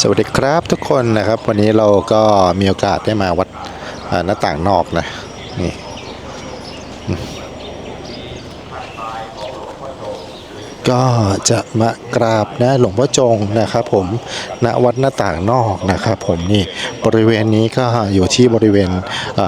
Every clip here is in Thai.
สวัสดีครับทุกคนนะครับ วันนี้เราก็มีโอกาสได้มาวัดหน้าต่างนอกนะนี่ก็จะมากราบนะหลวงพ่อจงนะครับผมณวัดหน้าต่างนอกนะครับผมนี่บริเวณนี้ก็อยู่ที่บริเวณ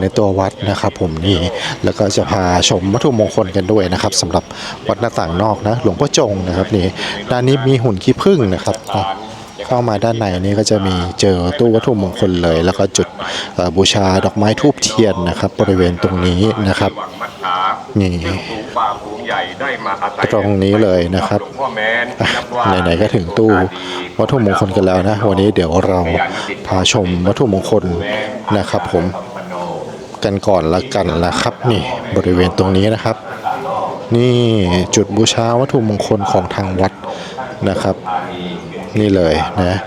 ในตัววัดนะครับผมนี่แล้วก็จะพาชมวัตถุมงคลกันด้วยนะครับสำหรับวัดหน้าต่างนอกนะหลวงพ่อจงนะครับนี่ด้านนี้มีหุ่นขี้ผึ้งนะครับ เข้ามาด้านในนี้ก็จะมีเจอตู้วัตถุมงคลเลย แล้วก็จุดบูชาดอกไม้ทูบเทียนนะครับ บริเวณตรงนี้นะครับนี่เรื่องสูงใหญ่ได้มาอาศัยตรงนี้เลยนะครับไหนๆก็ถึงตู้วัตถุมงคลกันแล้วนะ วันนี้เดี๋ยวเราพาชมวัตถุมงคลนะครับ ผมกันก่อนละกันนะครับ นี่บริเวณตรงนี้นะครับ นี่จุดบูชาวัตถุมงคลของทางวัดนะครับ นี่เลยนะ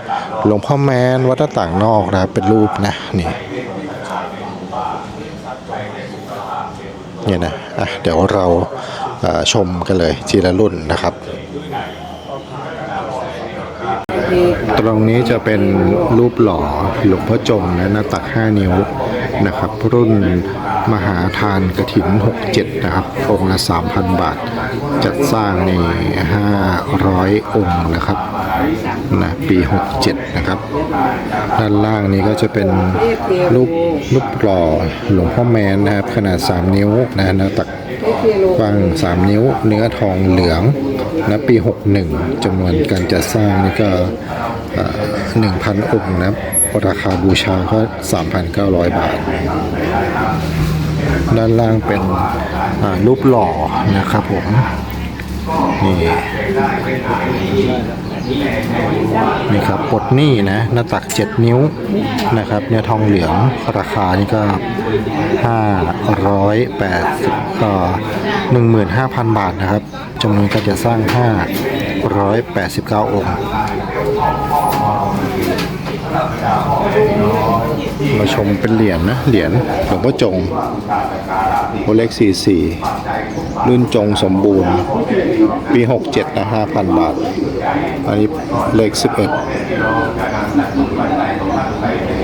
หลวงพ่อแมนวัดต่างนอกนะเป็นรูปนะนี่เนี่ยนะอะเดี๋ยวเราชมกันเลยทีละรุ่นนะครับตรงนี้จะเป็นรูปหล่อหลวงพ่อจงนะหน้าตัก 5 นิ้วนะครับ รุ่น มหาทานกระถิ่น67 นะครับ องค์ละ 3,000 บาท จัดสร้างใน 500 องค์นะครับนะปี 67 นะครับ ด้านล่างนี้ก็จะเป็นรูปรูปหล่อหลวงพ่อแมนนะครับ ขนาด 3 นิ้วนะน้าตักกว้าง 3 นิ้ว เนื้อทองเหลืองนะปี 61จำนวนการจัดสร้างนี่ก็เอ่อ1,000 องค์นะครับราคาบูชาก็ 3,900 บาท ด้านล่างเป็นรูปหล่อนะครับผม นี่นี่ครับปลดหนี้นะ หน้าตัก 7 นิ้วนะครับ เนี่ยทองเหลืองราคานี่ก็ 580เอ่อ15,000 บาทนะครับจำนวนการจะสร้าง 589 องค์ มาชมเป็นเหรียญนะ เหรียญหลวงพ่อจงโอเล็ก44รุ่นจงสมบูรณ์ ปี67นะ5,000บาท อันนี้เลข11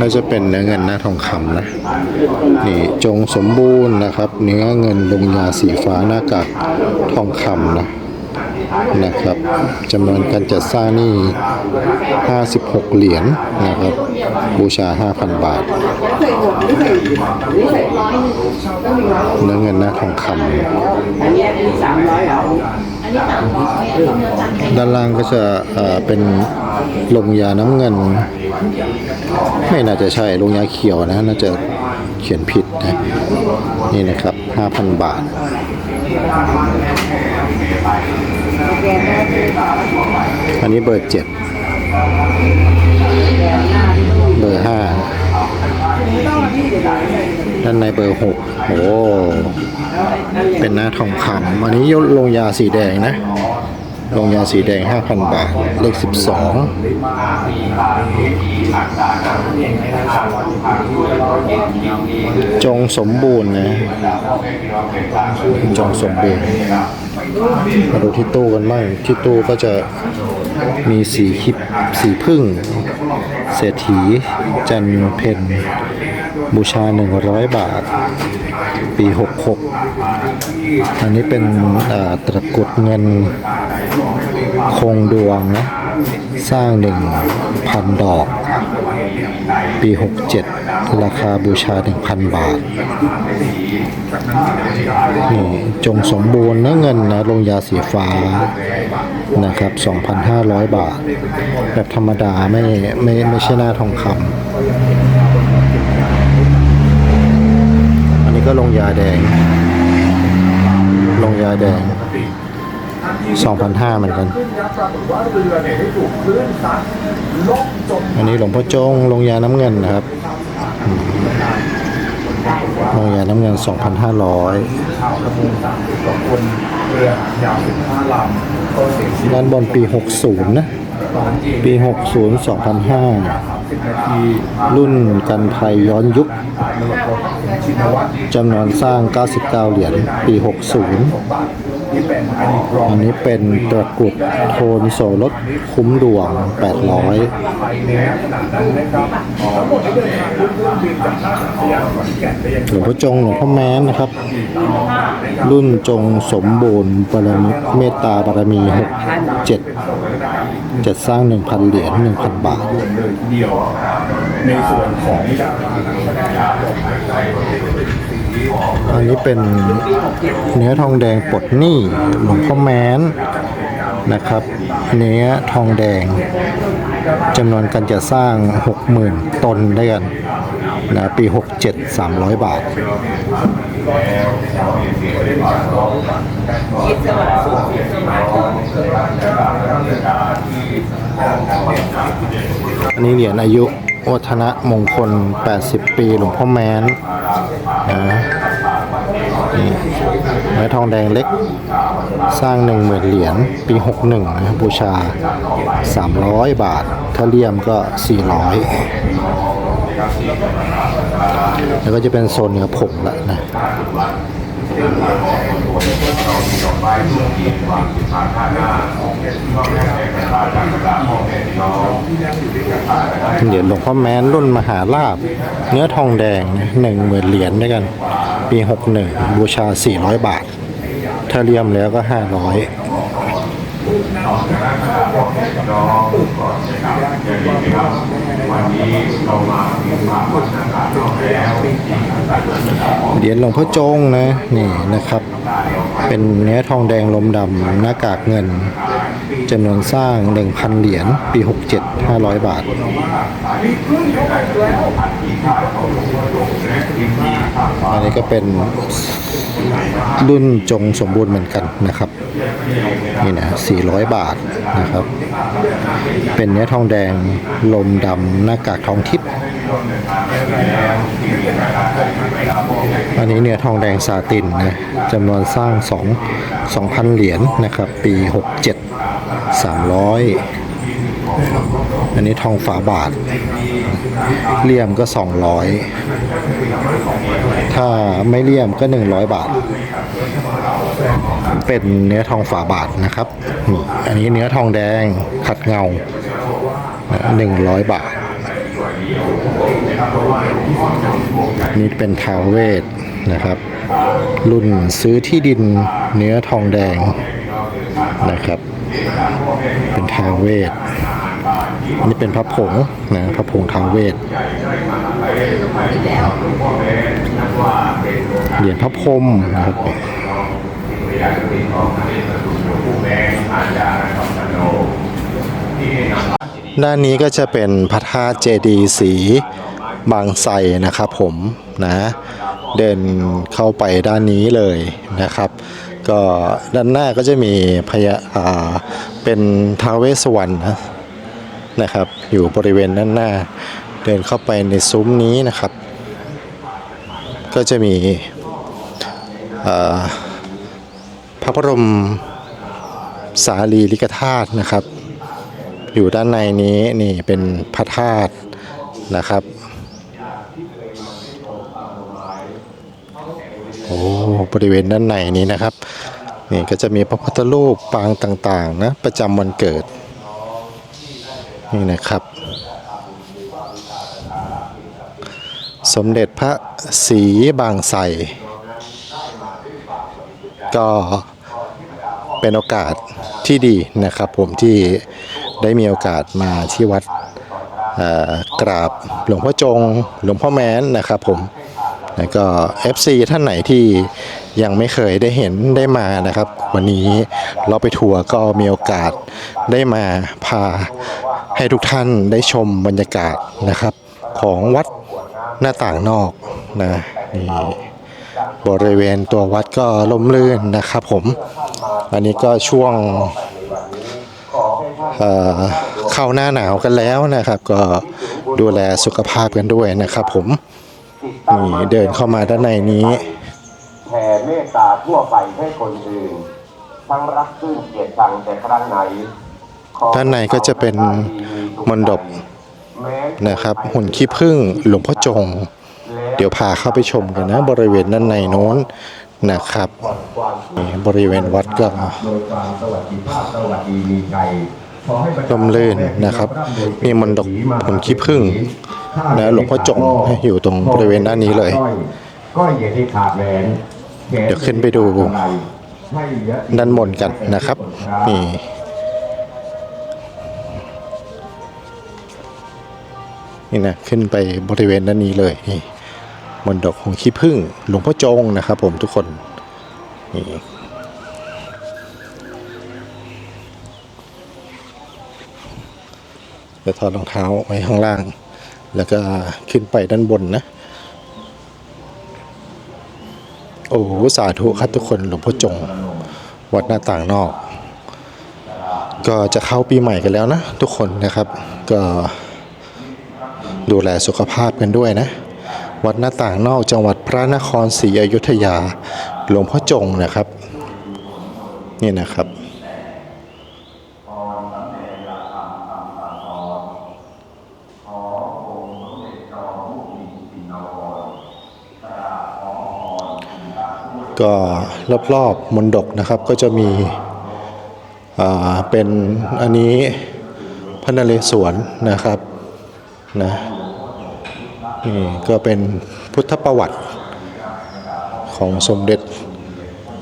น่าจะเป็นเนื้อเงินหน้าทองคำนะ นี่จงสมบูรณ์นะครับ เนื้อเงินลงยาสีฟ้าหน้ากากทองคำนะ นะครับจำนวนการจัดสร้างนี่ 56 เหรียญนะครับ บูชา 5,000 บาทเนื้อเงินหน้าทองคำด้านล่างก็จะเอ่อเป็นลงยาน้ำเงิน ไม่น่าจะใช่ลงยาเขียวนะ น่าจะเขียนผิดนะ นี่นะครับ 5,000 บาท อันนี้เบอร์เจ็ดเบอร์ห้าด้านในเบอร์หกโอ้เป็นหน้าทองคำอันนี้ยลงยาสีแดงนะ ลงยาสีแดง 5,000 บาท เลข 12 จงสมบูรณ์นะ จงสมบูรณ์ มาดูที่ตู้กันบ้างที่ตู้ก็จะมีสีคิปสีพึ่ง เศรษฐี จันเพนบูชา 100 บาท ปี 66 อันนี้เป็นตะกุดเงินคงดวงนะ สร้าง 1,000 ดอก ปี 67 ราคาบูชา 1,000 บาทนี่จงสมบูรณ์นื้อเงินนะลงยาสีฟ้านะครับ 2,500 บาท แบบธรรมดาไม่ไม่ไม่ใช่หน้าทองคำอันนี้ก็ลงยาแดง ลงยาแดง2,500เหมือนกัน อันนี้หลวงพ่อจงลงยาน้ำเงินนะครับ ลงยาน้ำเงิน 2,500 ด้านบนปี 60 นะ ปี 60 2,500 รุ่นกันภัยย้อนยุคจำนวนสร้าง 99 เหรียญ ปี 60 อันนี้เป็นตะกรุดโทนโสรถคุ้มดวง 800หลวงพ่อจงหลวงพ่อแม้นนะครับ รุ่นจงสมบูรณ์บารมีเมตตาบารมี67จัดสร้าง1,000เหรียญ1,000บาทเดียวในส่วนของ อันนี้เป็นเนื้อทองแดงปลดหนี้หลวงพ่อแม้นนะครับ เนื้อทองแดงจำนวนการจะสร้าง 60,000 ตนได้วยกันนะปี 67 300 บาทอันนี้เหรียญอายุวัฒนะมงคล 80 ปีหลวงพ่อแม้น นะนี่ไม้ทองแดงเล็ก สร้างหนึ่งหมื่นเหรียญปีหกหนึ่งนะบูชาสามร้อยบาท ถ้าเลี่ยมก็สี่ร้อยแล้วก็จะเป็นโซนเนื้อผงละนะ ซึ่งทางของตัวเรามีดอกไม้ทุกทีวางสินค้าข้าหน้าพ่อแม่แตกตาจากกระาพ่อแม่พี่น้อเหรียญหลวงพ่อแม้นรุ่นมหาลาบ เนื้อทองแดงหนึ่งหมื่นเหรียญด้วยกัน ปีหกหนึ่งบูชาสี่ร้อยบาท ถ้าเลี่ยมแล้วก็ห้าร้อยวันนี้เรามา เหรียญหลวงพ่อจงนะนี่นะครับ เป็นเนื้อทองแดงลมดำหน้ากากเงินจำนวนสร้าง 1,000 เหรียญปี 67 500 บาท อันนี้ก็เป็นรุ่นจงสมบูรณ์เหมือนกันนะครับ นี่นะ 400 บาทนะครับ เป็นเนื้อทองแดงลมดำหน้ากากทองทิพย์ อันนี้เนื้อทองแดงซาตินนะจำนวนสร้าง 2 2,000 เหรียญนะครับ ปี 67 300 อันนี้ทองฝาบาทเลี่ยมก็ 200 ถ้าไม่เลี่ยมก็ 100 บาท เป็นเนื้อทองฝาบาทนะครับ อันนี้เนื้อทองแดงขัดเงาหนึ่งร้อยบาท นี่เป็นทาวเวทนะครับ รุ่นซื้อที่ดินเนื้อทองแดงนะครับ เป็นทาวเวทนนี้เป็นพระผงนะพระผงทาวเวทเหรียญพระพรมนะครับ ด้านนี้ก็จะเป็นพระธาตุเจดีย์สีบางไทรนะครับผมนะเดินเข้าไปด้านนี้เลยนะครับ ก็ด้านหน้าก็จะมีพญาเป็นท้าวเวสสวรรณนะครับ อยู่บริเวณด้านหน้า เดินเข้าไปในซุ้มนี้นะครับ ก็จะมีพระบรมสารีริกธาตุนะครับ อยู่ด้านในนี้นี่เป็นพระธาตุนะครับ โอ้บริเวณด้านในนี้นะครับ นี่ก็จะมีพระพุทธรูปปางต่างๆนะประจำวันเกิด นี่นะครับ สมเด็จพระศรีบางไทรก็เป็นโอกาสที่ดีนะครับผมที่ ได้มีโอกาสมาที่วัดกราบหลวงพ่อจง หลวงพ่อแม้นนะครับผมแล้วก็ FC ท่านไหนที่ยังไม่เคยได้เห็นได้มานะครับ วันนี้เราไปทัวร์ก็มีโอกาสได้มาพาให้ทุกท่านได้ชมบรรยากาศนะครับ ของวัดหน้าต่างนอกนะนี่บริเวณตัววัดก็ล่มลื่นนะครับผม อันนี้ก็ช่วง เอ่อเข้าหน้าหนาวกันแล้วนะครับ ก็ดูแลสุขภาพกันด้วยนะครับ ผมนี่เดินเข้ามาด้านในนี้แผ่เมตตาทั่วไปให้คนอื่นทั้งรักซึ่งเกลียดชังแต่ครั้งไหนขอด้านในก็จะเป็นมณฑปแม้นะครับ หุ่นขี้ผึ้งหลวงพ่อจง เดี๋ยวพาเข้าไปชมกันนะ บริเวณด้านในโน้น นะครับบริเวณวัดก็มสวัสดิภาพสวัสดีมีชัยขอให้ประชาชร่มรื่นนะครับ มีมนดกผลขี้ผึ้งและหลวงพ่อจงอยู่ตรงบริเวณด้านนี้เลยก้อยเหยียดที่ขาดแหวนเดี๋ยวขึ้นไปดูด้านบนกันนะครับนี่นี่นะขึ้นไปบริเวณด้านนี้เลยนี่ มนดกของขี้ผึ้งหลวงพ่อจงนะครับผมทุกคนนี่จะถอดรองเท้าไว้ข้างล่าง แล้วก็ขึ้นไปด้านบนนะ โอ้โหสาธุครับทุกคนหลวงพ่อจง วัดหน้าต่างนอก ก็จะเข้าปีใหม่กันแล้วนะ ทุกคนนะครับ ก็ดูแลสุขภาพกันด้วยนะ วัดหน้าต่างนอกจังหวัดพระนครศรีอยุธยา หลวงพ่อจงนะครับ นี่นะครับ ก็รอบๆมนดกนะครับก็จะมีอ่าเป็นอันนี้พระนเรศวรนะครับนะ นี่ก็เป็นพุทธประวัติของสมเด็จ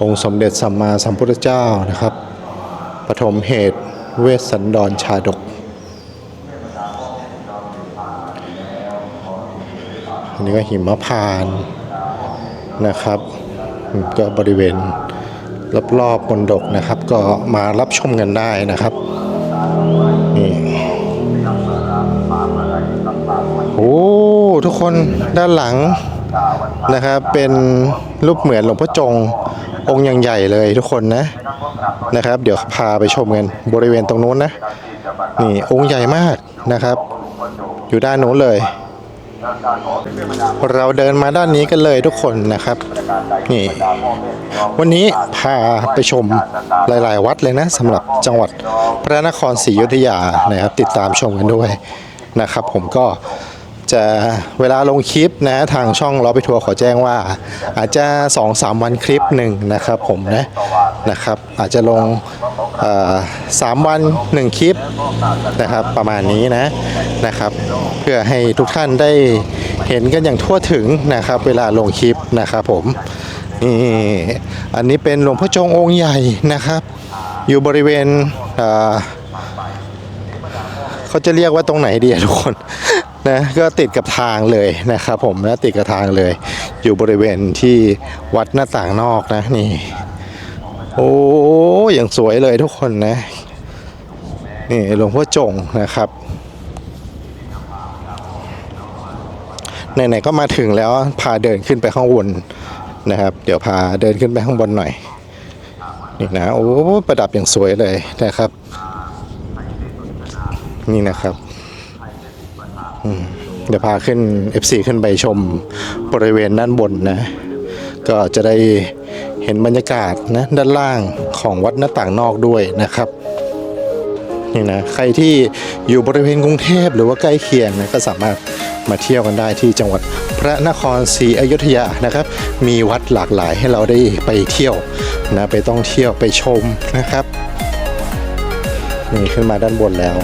องค์สมเด็จสัมมาสัมพุทธเจ้านะครับ ปฐมเหตุเวสสันดรชาดก อันนี้ก็หิมพานนะครับ ก็บริเวณรอบๆบนดกนะครับ ก็มารับชมกันได้นะครับ นี่โอ้ ทุกคนด้านหลังนะครับเป็นรูปเหมือนหลวงพ่อจงองค์อย่างใหญ่เลยทุกคนนะนะครับ เดี๋ยวพาไปชมกันบริเวณตรงนู้นนะนี่องค์ใหญ่มากนะครับ อยู่ด้านนู้นเลย เราเดินมาด้านนี้กันเลยทุกคนนะครับนี่วันนี้พาไปชมหลาย ๆ วัดเลยนะสำหรับจังหวัดพระนครศรีอยุธยานะครับ ติดตามชมกันด้วยนะครับ ผมก็ จะเวลาลงคลิปนะทางช่องเราไปทัวร์ขอแจ้งว่า อาจจะ 2-3 วันคลิปหนึ่งนะครับผมนะนะครับอาจจะลงสามวันหนึ่งคลิปนะครับประมาณนี้นะนะครับ เพื่อให้ทุกท่านได้เห็นกันอย่างทั่วถึงนะครับ เวลาลงคลิปนะครับผมนี่อันนี้เป็นหลวงพ่อจงองค์ใหญ่นะครับ อยู่บริเวณเอ่อเขาจะเรียกว่าตรงไหนดีอะทุกคน นะก็ติดกับทางเลยนะครับผมนะติดกับทางเลย อยู่บริเวณที่วัดหน้าต่างนอกนะนี่ โอ้อย่างสวยเลยทุกคนนะนี่หลวงพ่อจงนะครับไหนๆก็มาถึงแล้วพาเดินขึ้นไปข้างบนนะครับ เดี๋ยวพาเดินขึ้นไปข้างบนหน่อยนี่นะโอ้ประดับอย่างสวยเลยนะครับ นี่นะครับ เดี๋ยวพาขึ้น FC ขึ้นไปชมบริเวณด้านบนนะ ก็จะได้เห็นบรรยากาศนะด้านล่างของวัดหน้าต่างนอกด้วยนะครับนี่นะใครที่อยู่บริเวณกรุงเทพหรือว่าใกล้เคียงนะก็สามารถมาเที่ยวกันได้ที่จังหวัดพระนครศรีอยุธยานะครับ มีวัดหลากหลายให้เราได้ไปเที่ยวนะไปต้องเที่ยวไปชมนะครับนี่ขึ้นมาด้านบนแล้ว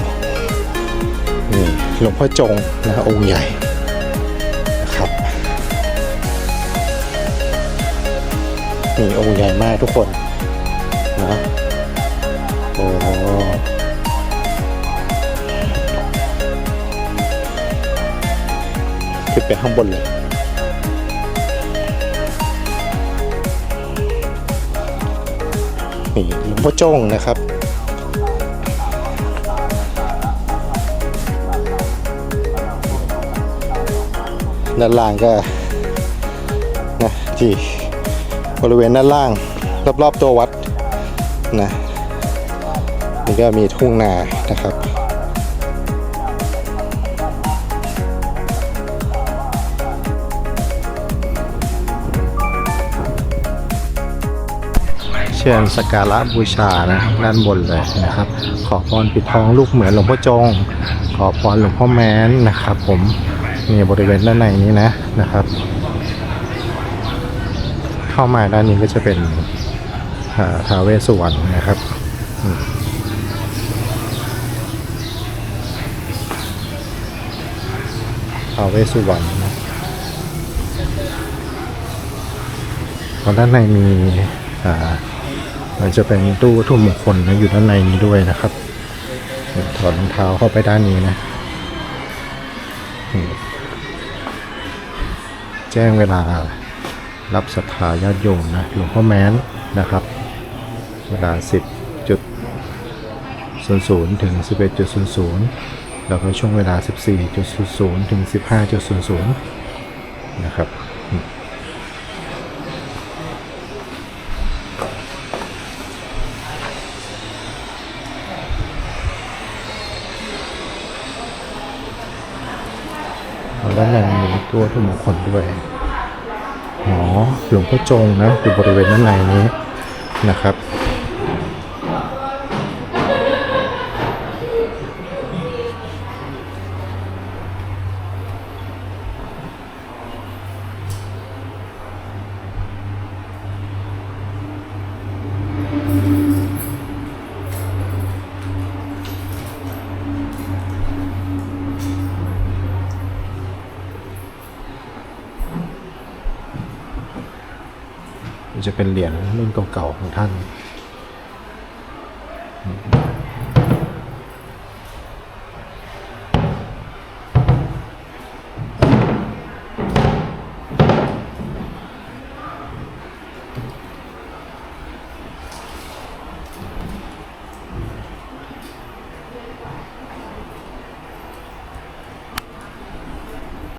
นี่ หลวงพ่อจงนะองค์ใหญ่นะครับนี่องค์ใหญ่มากทุกคนนะโอ้ขึ้นไปข้างบนเลยนี่หลวงพ่อจงนะครับ ด้านล่างก็นะที่บริเวณด้านล่าง รอบๆตัววัดนะนี่ก็มีทุ่งนานะครับเชิญสกการะบูชานะด้านบนเลยนะครับ ขอพรปิดทองลูกเหมือนหลวงพ่อจง ขอพรหลวงพ่อแม้นนะครับผม นี่บริเวณด้านในนี้นะนะครับ เข้ามาด้านนี้ก็จะเป็นอาท้าเวสวรรณนะครับอืมท้าเวสวรรณนะตอนด้านในมีอ่ามันจะเป็นตู้วัตถุมงคลนะอยู่ด้านในนี้ด้วยนะครับถอดรองเท้าเข้าไปด้านนี้นะ แจ้งเวลารับศรัทธาญาติโยมนะหลวงพ่อแม้นนะครับ เวลา 10.00 ถึง 11.00 แล้วก็ช่วงเวลา 14.00 ถึง 15.00 นะครับ ด้านในมีตัวทุกมงคลด้วยอ๋อหลวงพ่อจงนะอยู่บริเวณด้านในนี้นะครับ จะเป็นเหรียญรุ่นเก่าๆของท่าน